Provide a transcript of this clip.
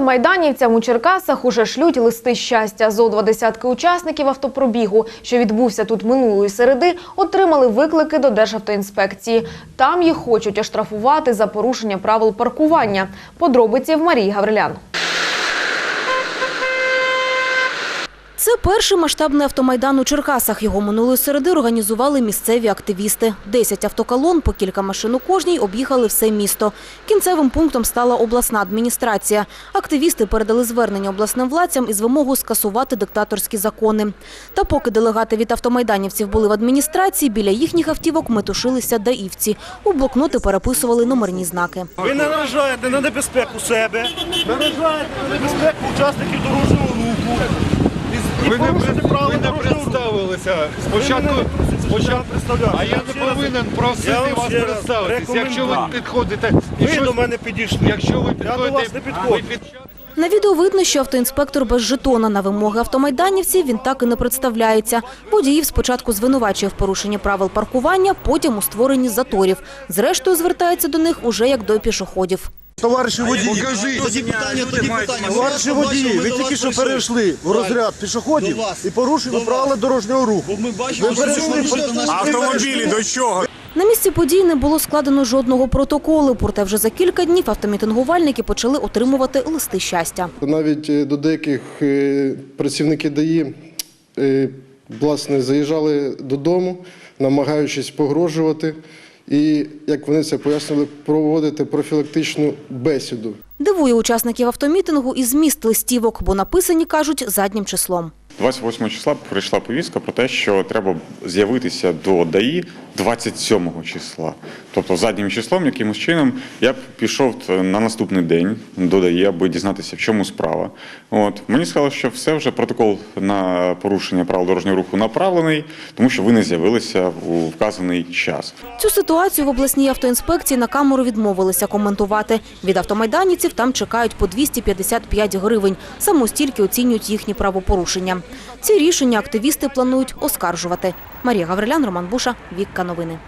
Автомайданівцям у Черкасах уже шлють листи щастя. Зо два десятки учасників автопробігу, що відбувся тут минулої середи, отримали виклики до Державтоінспекції. Там їх хочуть оштрафувати за порушення правил паркування. Подробиці в Марії Гаврилян. Це перший масштабний автомайдан у Черкасах. Його минулої середи організували місцеві активісти. Десять автоколон, по кілька машин у кожній, об'їхали все місто. Кінцевим пунктом стала обласна адміністрація. Активісти передали звернення обласним владцям із вимогою скасувати диктаторські закони. Та поки делегати від автомайданівців були в адміністрації, біля їхніх автівок метушилися даївці. У блокноти переписували номерні знаки. Ви не наражаєте на небезпеку себе, наражаєте на небезпеку учасників дорожнього руху. Ви не, ви представилися. Спочатку, спочатку, а я не повинен я просити вам вас ще раз представитись. Якщо ви рекомендую. підходите і Ви щось- до мене підійшли. якщо ви я підходите, до вас не ви під... На відео видно, що автоінспектор без жетона на вимоги автомайданівців він так і не представляється. Водіїв спочатку звинувачує в порушенні правил паркування, потім у створенні заторів. Зрештою звертається до них уже як до пішоходів. Товариші водії, Покажіть. тоді питання, тоді питання. Товариші водії, ви тільки що перейшли в розряд пішоходів До вас. і порушили До правила дорожнього руху. Ми бачимо, Ви що перейшли по- наші Автомобілі до чого? На місці подій не було складено жодного протоколу, проте вже за кілька днів автомітингувальники почали отримувати листи щастя. Навіть е, до деяких е, працівники ДАІ е, власне заїжджали додому, намагаючись погрожувати, і як вони це пояснили, проводити профілактичну бесіду. Дивує учасників автомітингу і зміст листівок, бо написані, кажуть, заднім числом. 28 числа прийшла повістка про те, що треба з'явитися до ДАІ 27 числа. Тобто заднім числом, якимось чином, я б пішов на наступний день до ДАІ, аби дізнатися, в чому справа. От мені сказали, що все вже протокол на порушення правил дорожнього руху направлений, тому що ви не з'явилися у вказаний час. Цю ситуацію в обласній автоінспекції на камеру відмовилися коментувати. Від автомайданівців там чекають по 255 гривень. Саме стільки оцінюють їхні правопорушення. Ці рішення активісти планують оскаржувати. Марія Гаврилян, Роман Буша, Вікка Новини.